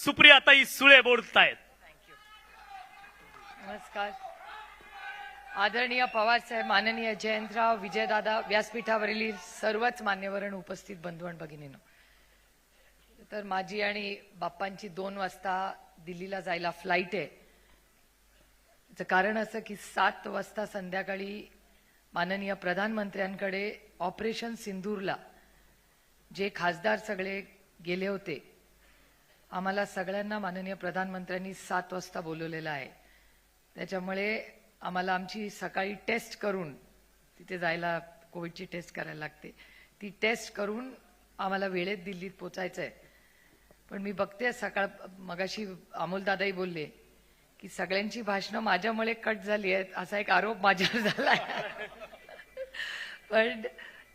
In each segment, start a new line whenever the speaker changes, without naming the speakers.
सुप्रियाताई सुळे बोलतायत.
नमस्कार. आदरणीय पवारसाहेब माननीय जयंतराव विजयदादा व्यासपीठावरील सर्वच मान्यवरण उपस्थित बंधू आणि भगिनीनं. तर माझी आणि बाप्पांची दोन वाजता दिल्लीला जायला फ्लाईट आहे. कारण असं की सात वाजता संध्याकाळी माननीय प्रधानमंत्र्यांकडे ऑपरेशन सिंदूरला जे खासदार सगळे गेले होते आम्हाला सगळ्यांना माननीय प्रधानमंत्र्यांनी सात वाजता बोलवलेलं आहे. त्याच्यामुळे आम्हाला आमची सकाळी टेस्ट करून तिथे जायला कोविडची टेस्ट करायला लागते. ती टेस्ट करून आम्हाला वेळेत दिल्लीत पोचायचं आहे पण मी बघते सकाळ मगाशी अमोलदादाही बोलले की सगळ्यांची भाषणं माझ्यामुळे कट झाली आहेत असा एक आरोप माझ्यावर झाला आहे पण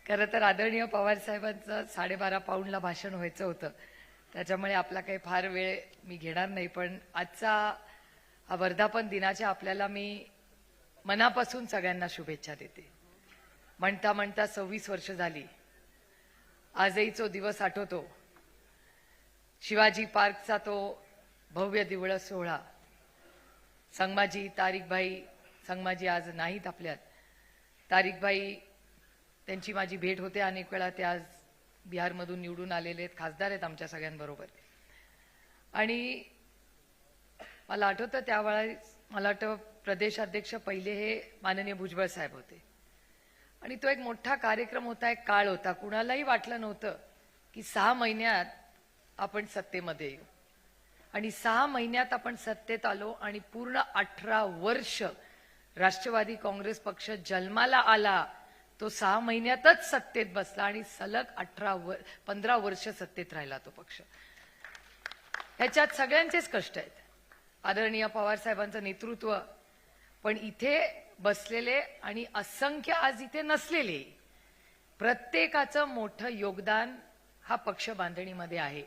खरं तर आदरणीय पवार साहेबांचं साडेबारा पाऊंडला भाषण व्हायचं होतं. त्याच्यामुळे आपला काही फार वेळ मी घेणार नाही पण आजचा हा वर्धापन दिनाच्या आपल्याला मी मनापासून सगळ्यांना शुभेच्छा देते. म्हणता म्हणता सव्वीस वर्ष झाली. आजही तो दिवस आठवतो शिवाजी पार्कचा तो भव्य दिवळ सोहळा. संगमाजी तारीखभाई संगमाजी आज नाहीत आपल्यात. तारीखभाई त्यांची माझी भेट होते अनेक वेळा ते आज बिहारमधून निवडून आलेले आहेत खासदार आहेत आमच्या सगळ्यांबरोबर. आणि मला आठवतं त्यावेळेस मला वाटतं प्रदेशाध्यक्ष पहिले हे माननीय भुजबळ साहेब होते. आणि तो एक मोठा कार्यक्रम होता एक काळ होता. कुणालाही वाटलं नव्हतं की सहा महिन्यात आपण सत्तेमध्ये येऊ. आणि सहा महिन्यात आपण सत्तेत आलो आणि पूर्ण अठरा वर्ष राष्ट्रवादी काँग्रेस पक्ष जन्माला आला तो सहा महिन्यातच सत्तेत बसला आणि सलग अठरा वर पंधरा वर्ष सत्तेत राहिला तो पक्ष. ह्याच्यात सगळ्यांचेच कष्ट आहेत. आदरणीय पवार साहेबांचं नेतृत्व. पण इथे बसलेले आणि असंख्य आज इथे नसलेले प्रत्येकाचं मोठं योगदान हा पक्ष बांधणीमध्ये आहे.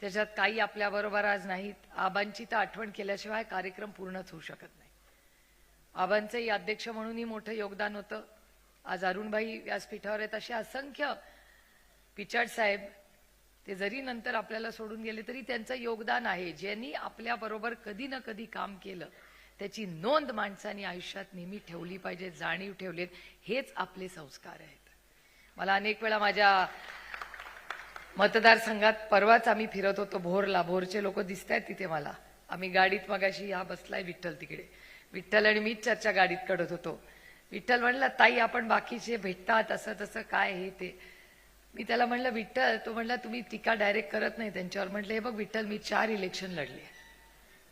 त्याच्यात काही आपल्या बरोबर आज नाहीत. आबांची तर आठवण केल्याशिवाय कार्यक्रम पूर्णच होऊ शकत नाही. आबांचंही अध्यक्ष म्हणूनही मोठं योगदान होतं. आज अरुणबाई व्यासपीठावर आहेत असे असंख्य पिचाड साहेब ते जरी नंतर आपल्याला सोडून गेले तरी त्यांचं योगदान आहे. ज्यांनी आपल्या बरोबर कधी ना कधी काम केलं त्याची नोंद माणसांनी आयुष्यात नेहमी ठेवली पाहिजे जाणीव ठेवलेत हेच आपले संस्कार आहेत. मला अनेक वेळा माझ्या मतदारसंघात परवाच आम्ही फिरत होतो भोरला. भोरचे लोक दिसत आहेत तिथे मला. आम्ही गाडीत मगाशी हा बसलाय विठ्ठल तिकडे. विठ्ठल आणि मीच चर्चा गाडीत कडत होतो. विठ्ठल म्हणला ताई आपण बाकीचे भेटतात असं तसं काय हे ते. मी त्याला म्हणलं विठ्ठल तो म्हणला तुम्ही टीका डायरेक्ट करत नाही त्यांच्यावर. म्हटलं हे बघ विठ्ठल मी चार इलेक्शन लढले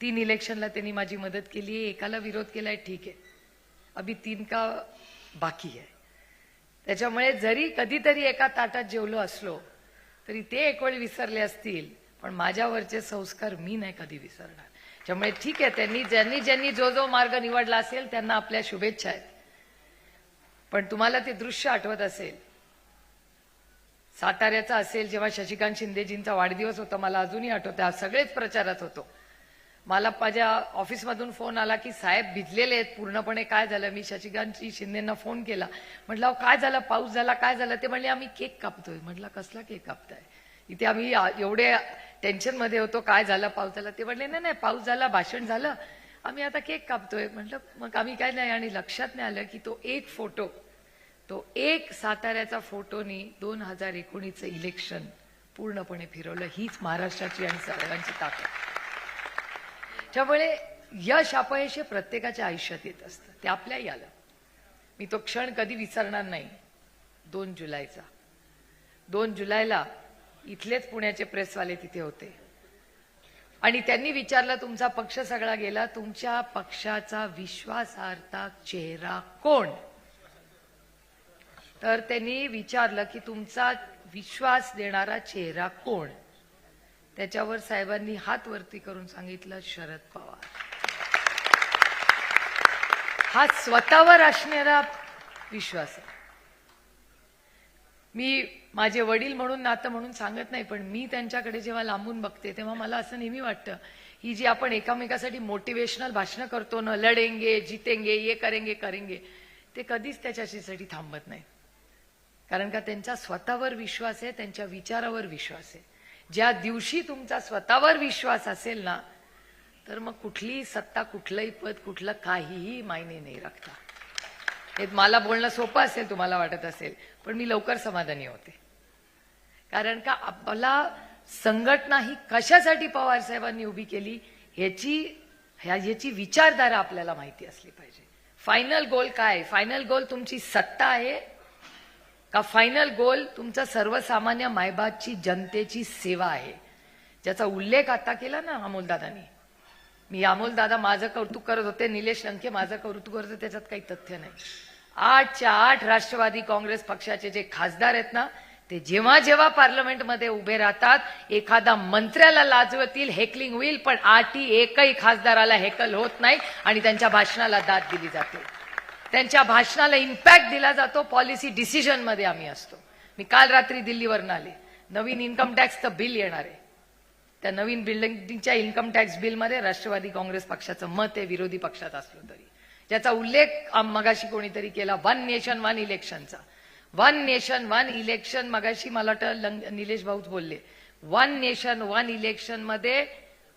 तीन इलेक्शनला त्यांनी माझी मदत केली आहे एकाला विरोध केलाय ठीक आहे. अभि तीन का बाकी आहे. त्याच्यामुळे जरी कधीतरी एका ताटात जेवलो असलो तरी ते एक वेळ विसरले असतील पण माझ्यावरचे संस्कार मी नाही कधी विसरणार. त्यामुळे ठीक आहे त्यांनी ज्यांनी ज्यांनी जो जो मार्ग निवडला असेल त्यांना आपल्या शुभेच्छा आहेत. पण तुम्हाला ते दृश्य आठवत असेल. साताऱ्याचा असेल जेव्हा शशिकांत शिंदेजींचा वाढदिवस होता मला अजूनही आठवत सगळेच प्रचारात होतो. मला माझ्या ऑफिसमधून फोन आला की साहेब भिजलेले आहेत पूर्णपणे काय झालं? मी शशिकांतजी शिंदेना फोन केला. म्हटलं अहो, काय झालं? पाऊस झाला काय झालं? ते म्हणले आम्ही केक कापतोय. म्हटलं कसला केक कापताय? इथे आम्ही एवढे टेन्शनमध्ये होतो काय झालं? पाऊस झाला? ते म्हणले नाही नाही पाऊस झाला भाषण झालं. आम्ही आता केक कापतोय. म्हटलं मग आम्ही काय नाही आणि लक्षात नाही आलं की तो एक फोटो तो एक साताऱ्याचा फोटोनी दोन हजार एकोणीसचं इलेक्शन पूर्णपणे फिरवलं. हीच महाराष्ट्राची आणि सर्वांची ताकद. त्यामुळे यश अपयश हे प्रत्येकाच्या आयुष्यात येत असतं. ते आपल्याही आलं. मी तो क्षण कधी विसरणार नाही. दोन जुलैचा. दोन जुलैला इथलेच पुण्याचे प्रेसवाले तिथे होते. आणि त्यांनी विचारलं तुमचा पक्ष सगळा गेला तुमच्या पक्षाचा विश्वासार्हता चेहरा कोण? तर त्यांनी विचारलं की तुमचा विश्वास देणारा चेहरा कोण? त्याच्यावर साहेबांनी हात वरती करून सांगितलं शरद पवार. हा स्वतःवर असणारा विश्वास आहे. मी माझे वडील म्हणून नातं म्हणून सांगत नाही पण मी त्यांच्याकडे जेव्हा लांबून बघते तेव्हा मला असं नेहमी वाटतं ही जी आपण एकामेकासाठी मोटिवेशनल भाषणं करतो ना लढेंगे जितेंगे ये करेंगे करेंगे ते कधीच त्याच्याशीसाठी थांबत नाही. कारण का त्यांचा स्वतःवर विश्वास आहे त्यांच्या विचारावर विश्वास आहे. ज्या दिवशी तुमचा स्वतःवर विश्वास असेल ना तर मग कुठलीही सत्ता कुठलंही पद कुठलं काहीही मायने नाही राखता. हे मला बोलणं सोपं असेल तुम्हाला वाटत असेल पण मी लवकर समाधानी होते. कारण का आपला संघटना ही कशासाठी पवार साहेबांनी उभी केली ह्याची ह्याची विचारधारा आपल्याला माहिती असली पाहिजे. फायनल गोल काय? फायनल गोल तुमची सत्ता आहे? का फायनल गोल तुमचा सर्वसामान्य मायबाची जनतेची सेवा आहे? ज्याचा उल्लेख आता केला ना अमोलदादानी. मी अमोलदादा माझं कौतुक करत होते निलेश लंके माझं कौतुक करत होते त्याच्यात काही तथ्य नाही. आठच्या आठ राष्ट्रवादी काँग्रेस पक्षाचे जे खासदार आहेत ना ते जेव्हा जेव्हा पार्लमेंटमध्ये उभे राहतात एखादा मंत्र्याला लाजवतील हेकलिंग होईल पण आठी एकही खासदाराला हेकल होत नाही आणि त्यांच्या भाषणाला दाद दिली जाते. त्यांच्या भाषणाला इम्पॅक्ट दिला जातो पॉलिसी डिसिजनमध्ये आम्ही असतो. मी काल रात्री दिल्लीवरून आले. नवीन इन्कम टॅक्सचं बिल येणार आहे. त्या नवीन बिल्डिंगच्या इन्कम टॅक्स बिलमध्ये राष्ट्रवादी काँग्रेस पक्षाचं मत आहे विरोधी पक्षात असलं तरी. ज्याचा उल्लेख मगाशी कोणीतरी केला. वन नेशन वन इलेक्शनचा वन नेशन वन इलेक्शन मगाशी मला वाटतं निलेश भाऊच बोलले. वन नेशन वन इलेक्शनमध्ये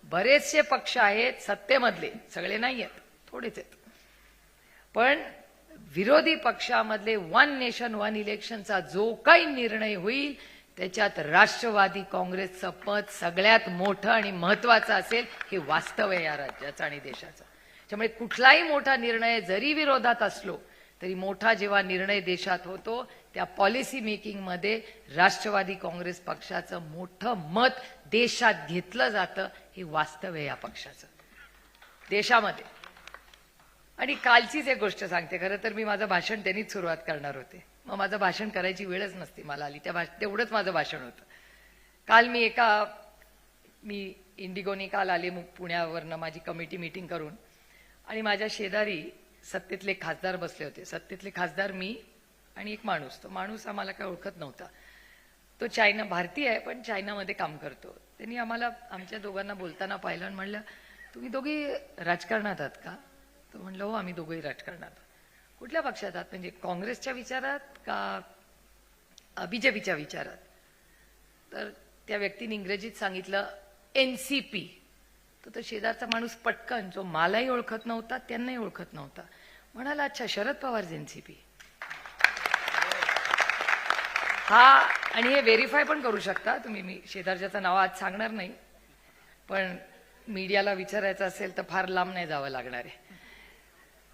बरेचसे पक्ष आहेत सत्तेमधले. सगळे नाही आहेत थोडेच आहेत. पण विरोधी पक्षामधले वन नेशन वन इलेक्शनचा जो काही निर्णय होईल त्याच्यात राष्ट्रवादी काँग्रेसचं पद सगळ्यात मोठं आणि महत्वाचं असेल हे वास्तव आहे या राज्याचं आणि देशाचं. त्यामुळे कुठलाही मोठा निर्णय जरी विरोधात असलो तरी मोठा जेव्हा निर्णय देशात होतो त्या पॉलिसी मेकिंगमध्ये राष्ट्रवादी काँग्रेस पक्षाचं मोठं मत देशात घेतलं जातं हे वास्तव आहे या पक्षाचं. देशामध्ये. आणि कालचीच एक गोष्ट सांगते खरं तर मी माझं भाषण त्यांनीच सुरुवात करणार होते. मग माझं भाषण करायची वेळच नसती मला आली त्या भाष तेवढंच माझं भाषण होतं. काल मी एका मी इंडिगोनी काल आले मग पुण्यावरनं माझी कमिटी मीटिंग करून. आणि माझ्या शेजारी सत्तेतले खासदार बसले होते. सत्तेतले खासदार मी आणि एक माणूस. तो माणूस आम्हाला काय ओळखत नव्हता. तो चायना भारतीय आहे पण चायनामध्ये काम करतो. त्यांनी आम्हाला आमच्या दोघांना बोलताना पाहिलं आणि म्हणलं तुम्ही दोघी राजकारणात आहात का? तर म्हणलं हो आम्ही दोघंही राजकारणात कुठल्या पक्षात आहात? म्हणजे काँग्रेसच्या विचारात का बीजेपीच्या विचारात? तर त्या व्यक्तीने इंग्रजीत सांगितलं एन सी पी. तर तो शेजारचा माणूस पटकन जो मलाही ओळखत नव्हता त्यांनाही ओळखत नव्हता. म्हणाला अच्छा शरद पवार जेन्सीपी हा आणि हे व्हेरीफाय पण करू शकता. तुम्ही मी शेजारच्याचं नाव आज सांगणार नाही. पण मीडियाला विचारायचं असेल तर फार लांब नाही जावं लागणार आहे.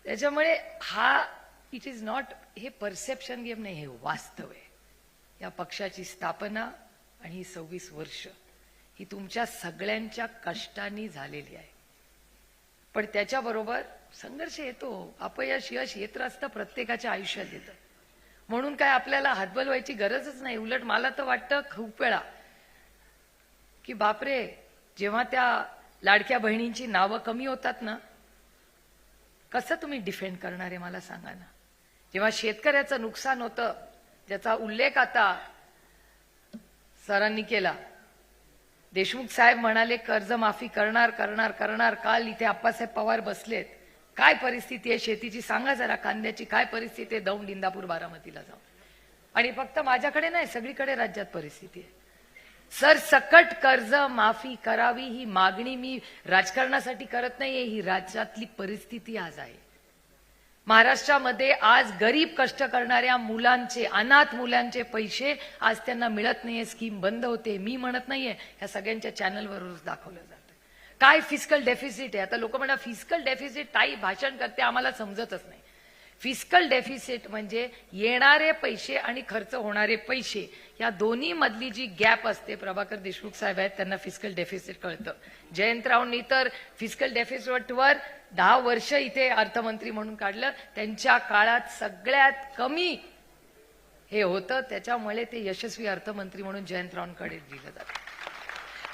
त्याच्यामुळे हा इट इज नॉट हे परसेप्शन गेम नाही हे वास्तव आहे. या पक्षाची स्थापना आणि ही सव्वीस वर्ष. ही तुमच्या सगळ्यांच्या कष्टांनी झालेली आहे. पण त्याच्याबरोबर संघर्ष येतो अपयश यश येत असतं प्रत्येकाच्या आयुष्यात येतं. म्हणून काय आपल्याला हातबल व्हायची गरजच नाही. उलट मला तर वाटतं खूप वेळा की बापरे जेव्हा त्या लाडक्या बहिणींची नावं कमी होतात ना कसं तुम्ही डिफेंड करणार आहे मला सांगा ना. जेव्हा शेतकऱ्याचं नुकसान होतं ज्याचा उल्लेख आता सरांनी केला देशमुख साहेब म्हणाले कर्जमाफी करणार करणार करणार काल इथे आप्पासाहेब पवार बसलेत. काय परिस्थिती आहे शेतीची? सांगा जरा कांद्याची काय परिस्थिती आहे? दौंड इंदापूर बारामतीला जाऊन. आणि फक्त माझ्याकडे नाही सगळीकडे राज्यात परिस्थिती आहे. सर सकट कर्ज माफी करावी ही मागणी मी राजकारणासाठी करत नाहीये ही राज्यातली परिस्थिती आज आहे. महाराष्ट्रामध्ये आज गरीब कष्ट करणाऱ्या मुलांचे अनाथ मुलांचे पैसे आज त्यांना मिळत नाहीये स्कीम बंद होते. मी म्हणत नाहीये ह्या सगळ्यांच्या चॅनलवरच दाखवलं जातं काय फिजिकल डेफिसिट आहे? आता लोक म्हणा फिजिकल डेफिसिट ताई भाषण करते आम्हाला समजतच नाही. फिस्कल डेफिसिट म्हणजे येणारे पैसे आणि खर्च होणारे पैसे या दोन्ही मधली जी गॅप असते प्रभाकर देशमुख साहेब आहेत त्यांना फिजिकल डेफिसिट कळतं. जयंतरावनी तर फिजिकल डेफिसिटवर दहा वर्ष इथे अर्थमंत्री म्हणून काढलं. त्यांच्या काळात सगळ्यात कमी हे होतं. त्याच्यामुळे ते यशस्वी अर्थमंत्री म्हणून जयंतरावांकडे दिलं जातं.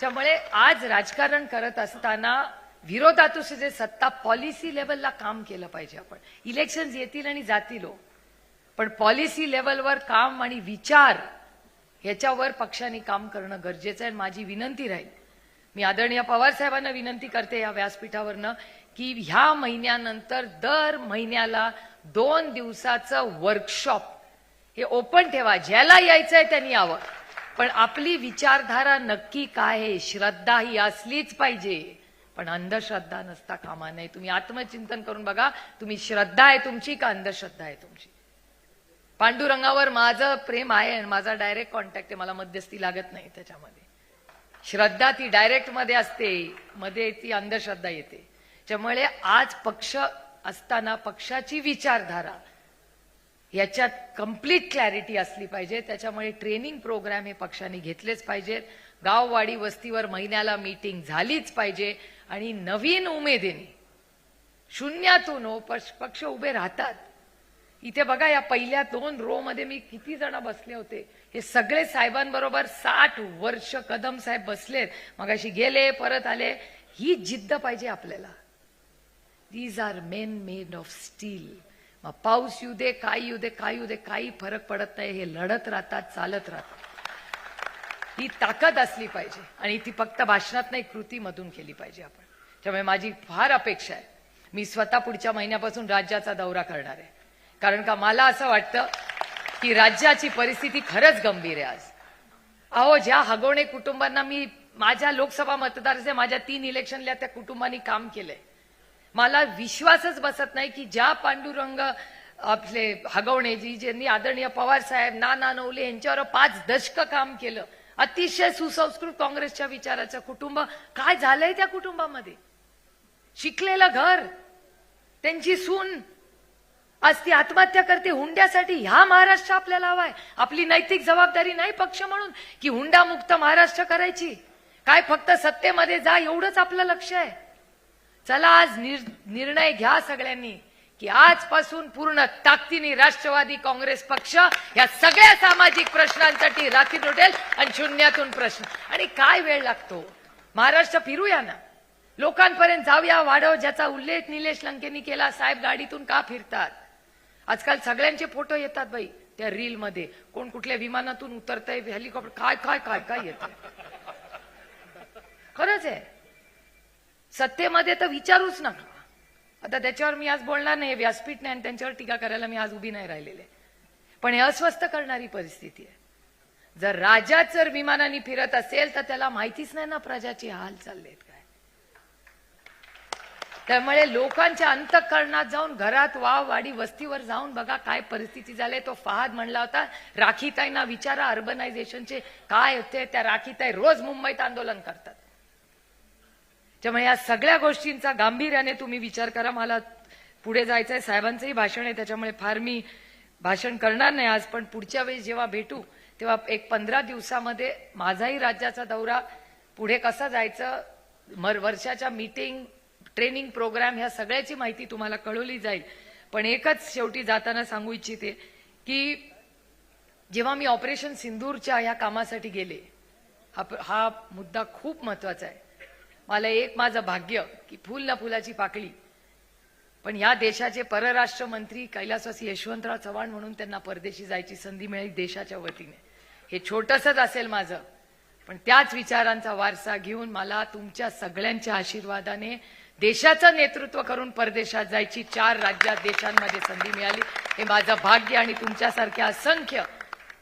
त्यामुळे आज राजकारण करत असताना विरोधात जे सत्ता पॉलिसी लेवलला काम केलं पाहिजे आपण. इलेक्शन येतील आणि जातील हो. पण पॉलिसी लेवलवर काम आणि विचार ह्याच्यावर पक्षाने काम करणं गरजेचं आहे. आणि माझी विनंती राहील. मी आदरणीय पवार साहेबांना विनंती करते या व्यासपीठावरनं की ह्या महिन्यानंतर दर महिन्याला दोन दिवसाचं वर्कशॉप हे ओपन ठेवा ज्याला यायचंय त्यांनी यावं. पण आपली विचारधारा नक्की काय आहे? श्रद्धा ही असलीच पाहिजे. पण अंधश्रद्धा नसता कामा नये. तुम्ही आत्मचिंतन करून बघा तुम्ही श्रद्धा आहे तुमची का अंधश्रद्धा आहे तुमची? पांडुरंगावर माझं प्रेम आहे आणि माझा डायरेक्ट कॉन्टॅक्ट आहे. मला मध्यस्थी लागत नाही त्याच्यामध्ये. श्रद्धा ती डायरेक्टमध्ये असते. मध्ये ती अंधश्रद्धा येते. त्यामुळे आज पक्ष असताना पक्षाची विचारधारा याच्यात कंप्लीट क्लॅरिटी असली पाहिजे. त्याच्यामुळे ट्रेनिंग प्रोग्राम हे पक्षाने घेतलेच पाहिजेत गाववाडी वस्तीवर महिन्याला मीटिंग झालीच पाहिजे. आणि नवीन उमेदीने शून्यातून हो, पक्ष पक्ष उभे राहतात. इथे बघा या पहिल्या दोन रो मध्ये मी किती जण बसले होते. हे सगळे साहेबांबरोबर साठ वर्ष कदम साहेब बसलेत. मगाशी गेले परत आले. ही जिद्द पाहिजे आपल्याला. These are men made of steel मग पाऊस येऊ दे काय येऊ दे काय येऊ दे काही फरक पडत नाही हे लढत राहतात चालत राहतात ही ताकद असली पाहिजे आणि ती फक्त भाषणात नाही कृतीमधून केली पाहिजे आपण त्यामुळे माझी फार अपेक्षा आहे मी स्वतः पुढच्या महिन्यापासून राज्याचा दौरा करणार आहे कारण का मला असं वाटतं की राज्याची परिस्थिती खरंच गंभीर आहे आज अहो ज्या हगवणे कुटुंबांना मी माझ्या लोकसभा मतदारचे माझ्या तीन इलेक्शनला त्या कुटुंबांनी काम केलंय मला विश्वासच बसत नाही की ज्या पांडुरंग आपले हगवणेजी ज्यांनी आदरणीय पवार साहेब नाना नवले यांच्यावर पाच दशक काम केलं अतिशय सुसंस्कृत काँग्रेसच्या विचाराचं कुटुंब. काय झालंय त्या कुटुंबामध्ये? शिकलेलं घर त्यांची सून. आज ती आत्महत्या करते हुंड्यासाठी ह्या महाराष्ट्र आपल्याला हवाय. आपली नैतिक जबाबदारी नाही पक्ष म्हणून की हुंडा मुक्त महाराष्ट्र करायची. काय फक्त सत्तेमध्ये जा एवढंच आपलं लक्ष आहे. चला आज निर- निर्णय घ्या सगळ्यांनी की आजपासून पूर्ण ताकदीने राष्ट्रवादी काँग्रेस पक्ष या सगळ्या सामाजिक प्रश्नांसाठी राखीव उठेल आणि शून्यातून प्रश्न. आणि काय वेळ लागतो? महाराष्ट्र फिरूया ना? लोकांपर्यंत जाऊया वाढव ज्याचा उल्लेख निलेश लंकेनी केला साहेब गाडीतून का फिरतात? आजकाल सगळ्यांचे फोटो येतात बाई त्या रील मध्ये कोण कुठल्या विमानातून उतरतंय हेलिकॉप्टर काय काय काय काय येत खरंच आहे. सत्तेमध्ये तर विचारूच नका. आता त्याच्यावर मी आज बोलणार नाही व्यासपीठ नाही आणि त्यांच्यावर टीका करायला मी आज उभी नाही राहिलेले. पण हे अस्वस्थ करणारी परिस्थिती आहे. जर राजा जर विमानाने फिरत असेल तर त्याला माहितीच नाही ना प्रजाची हाल चाललेत काय. त्यामुळे लोकांच्या अंतकरणात जाऊन घरात वाव वाडी वस्तीवर जाऊन बघा काय परिस्थिती झाली. तो फहाद म्हणला होता राखीताईंना विचारा अर्बनायझेशनचे काय होते त्या राखीताई रोज मुंबईत आंदोलन करतात. त्यामुळे या सगळ्या गोष्टींचा गांभीर्याने तुम्ही विचार करा. मला पुढे जायचंय. साहेबांचंही भाषण आहे. त्याच्यामुळे फार मी भाषण करणार नाही आज पण पुढच्या वेळी जेव्हा भेटू तेव्हा एक पंधरा दिवसामध्ये माझाही राज्याचा दौरा पुढे कसा जायचं मर वर्षाच्या मीटिंग ट्रेनिंग प्रोग्राम ह्या सगळ्याची माहिती तुम्हाला कळवली जाईल. पण एकच शेवटी जाताना सांगू इच्छिते की जेव्हा मी ऑपरेशन सिंदूरच्या या कामासाठी गेले हा हा मुद्दा खूप महत्त्वाचा आहे. मला एक माझं भाग्य की फुल ना फुलाची पाकळी. पण या देशाचे परराष्ट्र मंत्री कैलासवासी यशवंतराव चव्हाण म्हणून त्यांना परदेशी जायची संधी मिळाली देशाच्या वतीने. हे छोटसच असेल माझं. पण त्याच विचारांचा वारसा घेऊन मला तुमच्या सगळ्यांच्या आशीर्वादाने देशाचं नेतृत्व करून परदेशात जायची चार राज्यात देशांमध्ये संधी मिळाली. हे माझं भाग्य आणि तुमच्यासारख्या असंख्य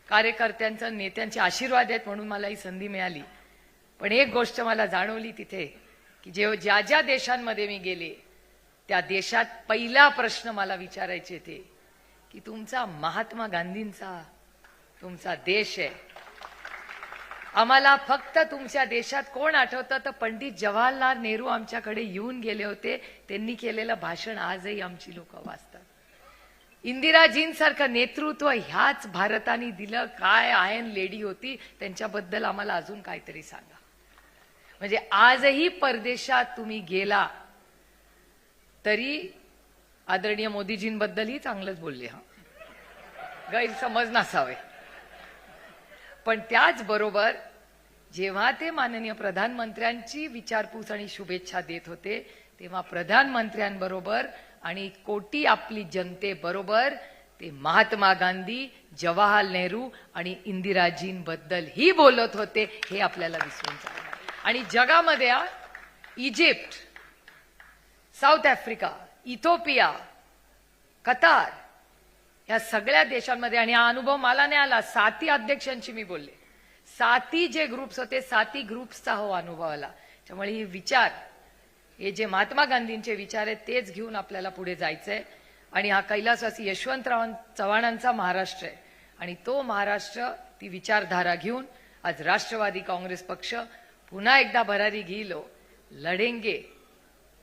कार्यकर्त्यांचं नेत्यांचे आशीर्वाद आहेत म्हणून मला ही संधी मिळाली. पण एक गोष्ट मला जाणवली तिथे की जे ज्या ज्या देशांमध्ये मी गेले त्या देशात पहिला प्रश्न मला विचारायचे ते की तुमचा महात्मा गांधींचा तुमचा देश आहे. आम्हाला फक्त तुमच्या देशात कोण आठवतं? तर पंडित जवाहरलाल नेहरू आमच्याकडे येऊन गेले होते. त्यांनी केलेलं भाषण आजही आमची लोक वाचतात. इंदिराजींसारखं नेतृत्व ह्याच भारताने दिलं काय आयन लेडी होती त्यांच्याबद्दल आम्हाला अजून काहीतरी सांगा. म्हणजे आजही परदेशात तुम्ही गेला तरी आदरणीय मोदीजींबद्दलही चांगलंच बोलले हा. गैरसमज नसावे. पण त्याचबरोबर जेव्हा ते माननीय प्रधानमंत्र्यांची विचारपूस आणि शुभेच्छा देत होते तेव्हा प्रधानमंत्र्यांबरोबर आणि कोटी आपली जनतेबरोबर ते महात्मा गांधी जवाहरलाल नेहरू आणि इंदिराजींबद्दल ही बोलत होते हे आपल्याला विसरून चालणार आणि जगामध्ये Egypt South Africa Ethiopia Qatar या सगळ्या देशांमध्ये आणि हा अनुभव मला नाही आला साती अध्यक्षांशी मी बोलले. साती जे ग्रुप्स होते साती ग्रुप्सचा हो अनुभव आला. त्यामुळे हे विचार हे जे महात्मा गांधींचे विचार आहेत तेच घेऊन आपल्याला पुढे जायचंय. आणि हा कैलासवासी यशवंतराव चव्हाणांचा महाराष्ट्र आहे. आणि तो महाराष्ट्र ती विचारधारा घेऊन आज राष्ट्रवादी काँग्रेस पक्ष पुन्हा एकदा भरारी घेलो. लढेंगे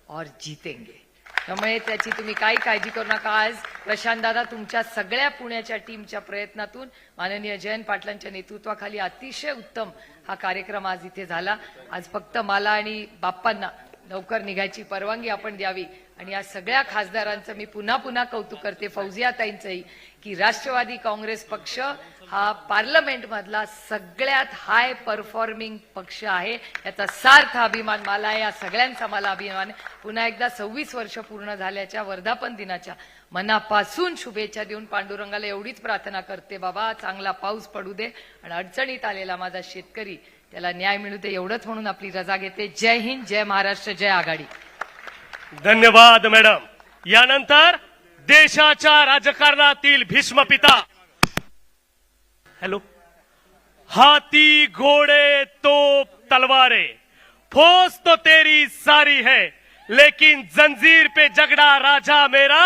और जीतेंगे. त्यामुळे त्याची तुम्ही काही काळजी करू नका. आज प्रशांत दादा तुमच्या सगळ्या पुण्याच्या टीमच्या प्रयत्नातून माननीय जयंत पाटलांच्या नेतृत्वाखाली अतिशय उत्तम हा कार्यक्रम आज इथे झाला. आज फक्त मला आणि बाप्पांना लवकर निघायची परवानगी आपण द्यावी. आणि या सगळ्या खासदारांचं मी पुन्हा पुन्हा कौतुक करते फौजियाताईंचंही की राष्ट्रवादी काँग्रेस पक्ष हा पार्लमेंट मधला सगळ्यात हाय परफॉर्मिंग पक्ष आहे. याचा सार्थ अभिमान मला या सगळ्यांचा मला अभिमान पुन्हा एकदा सव्वीस वर्ष पूर्ण झाल्याच्या वर्धापन दिनाच्या मनापासून शुभेच्छा देऊन पांडुरंगाला एवढीच प्रार्थना करते बाबा चांगला पाऊस पडू दे आणि अडचणीत आलेला माझा शेतकरी त्याला न्याय मिळू दे एवढंच म्हणून आपली रजा घेते. जय हिंद जय महाराष्ट्र जय आघाडी.
धन्यवाद मॅडम. यानंतर देशाच्या राजकारणातील भीष्म पिता. हॅलो. हाथी घोड़े तोप तलवारे. फोस तो तेरी सारी है लेकिन जंजीर पे जगड़ा राजा मेरा